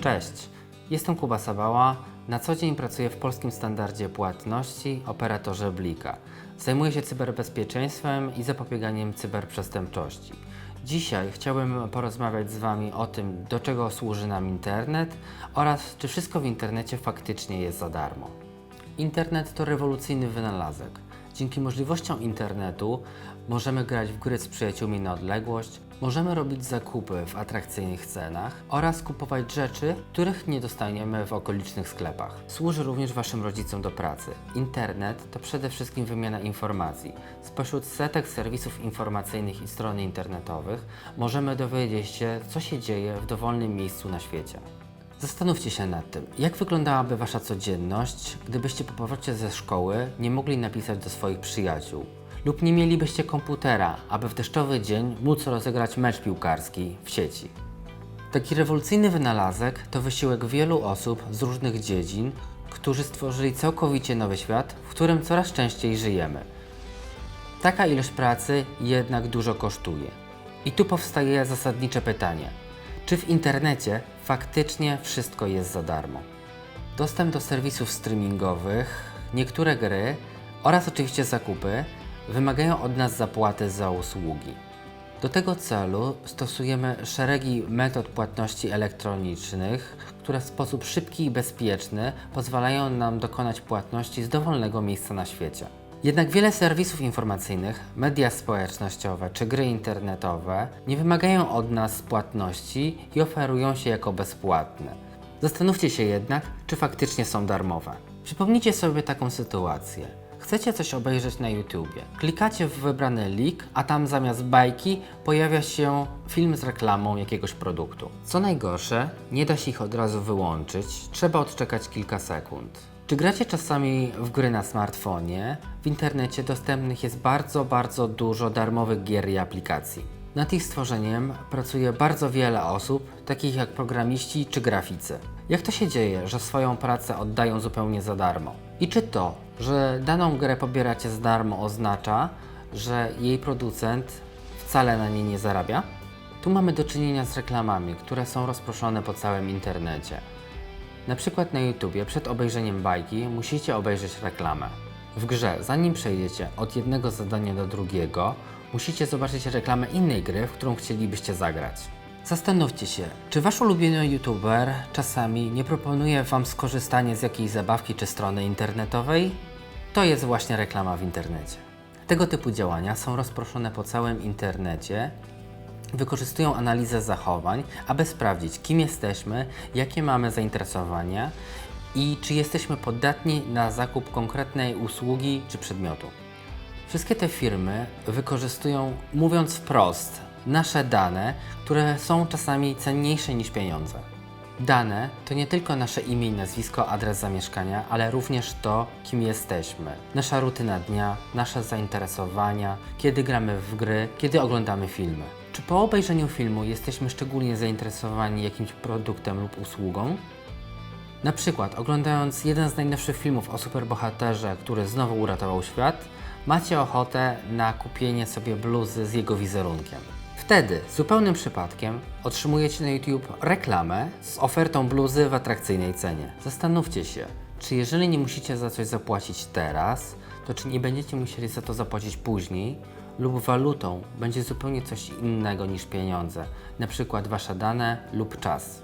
Cześć, jestem Kuba Sabała. Na co dzień pracuję w polskim standardzie płatności operatorze Blika. Zajmuję się cyberbezpieczeństwem i zapobieganiem cyberprzestępczości. Dzisiaj chciałbym porozmawiać z Wami o tym, do czego służy nam internet oraz czy wszystko w internecie faktycznie jest za darmo. Internet to rewolucyjny wynalazek. Dzięki możliwościom internetu możemy grać w gry z przyjaciółmi na odległość, możemy robić zakupy w atrakcyjnych cenach oraz kupować rzeczy, których nie dostaniemy w okolicznych sklepach. Służy również Waszym rodzicom do pracy. Internet to przede wszystkim wymiana informacji. Spośród setek serwisów informacyjnych i stron internetowych możemy dowiedzieć się, co się dzieje w dowolnym miejscu na świecie. Zastanówcie się nad tym, jak wyglądałaby Wasza codzienność, gdybyście po powrocie ze szkoły nie mogli napisać do swoich przyjaciół, lub nie mielibyście komputera, aby w deszczowy dzień móc rozegrać mecz piłkarski w sieci. Taki rewolucyjny wynalazek to wysiłek wielu osób z różnych dziedzin, którzy stworzyli całkowicie nowy świat, w którym coraz częściej żyjemy. Taka ilość pracy jednak dużo kosztuje. I tu powstaje zasadnicze pytanie: czy w internecie faktycznie wszystko jest za darmo? Dostęp do serwisów streamingowych, niektóre gry oraz oczywiście zakupy wymagają od nas zapłaty za usługi. Do tego celu stosujemy szeregi metod płatności elektronicznych, które w sposób szybki i bezpieczny pozwalają nam dokonać płatności z dowolnego miejsca na świecie. Jednak wiele serwisów informacyjnych, media społecznościowe czy gry internetowe nie wymagają od nas płatności i oferują się jako bezpłatne. Zastanówcie się jednak, czy faktycznie są darmowe. Przypomnijcie sobie taką sytuację. Chcecie coś obejrzeć na YouTubie. Klikacie w wybrany link, a tam zamiast bajki pojawia się film z reklamą jakiegoś produktu. Co najgorsze, nie da się ich od razu wyłączyć, trzeba odczekać kilka sekund. Czy gracie czasami w gry na smartfonie? W internecie dostępnych jest bardzo, bardzo dużo darmowych gier i aplikacji. Nad ich stworzeniem pracuje bardzo wiele osób, takich jak programiści czy graficy. Jak to się dzieje, że swoją pracę oddają zupełnie za darmo? I czy to, że daną grę pobieracie za darmo oznacza, że jej producent wcale na niej nie zarabia? Tu mamy do czynienia z reklamami, które są rozproszone po całym internecie. Na przykład na YouTubie przed obejrzeniem bajki musicie obejrzeć reklamę. W grze, zanim przejdziecie od jednego zadania do drugiego, musicie zobaczyć reklamę innej gry, w którą chcielibyście zagrać. Zastanówcie się, czy wasz ulubiony YouTuber czasami nie proponuje wam skorzystania z jakiejś zabawki czy strony internetowej? To jest właśnie reklama w internecie. Tego typu działania są rozproszone po całym internecie wykorzystują analizę zachowań, aby sprawdzić, kim jesteśmy, jakie mamy zainteresowania i czy jesteśmy podatni na zakup konkretnej usługi czy przedmiotu. Wszystkie te firmy wykorzystują, mówiąc wprost, nasze dane, które są czasami cenniejsze niż pieniądze. Dane to nie tylko nasze imię i nazwisko, adres zamieszkania, ale również to, kim jesteśmy. Nasza rutyna dnia, nasze zainteresowania, kiedy gramy w gry, kiedy oglądamy filmy. Czy po obejrzeniu filmu jesteśmy szczególnie zainteresowani jakimś produktem lub usługą? Na przykład, oglądając jeden z najnowszych filmów o superbohaterze, który znowu uratował świat, macie ochotę na kupienie sobie bluzy z jego wizerunkiem. Wtedy, zupełnym przypadkiem, otrzymujecie na YouTube reklamę z ofertą bluzy w atrakcyjnej cenie. Zastanówcie się, czy jeżeli nie musicie za coś zapłacić teraz, to czy nie będziecie musieli za to zapłacić później, lub walutą będzie zupełnie coś innego niż pieniądze, na przykład wasze dane lub czas.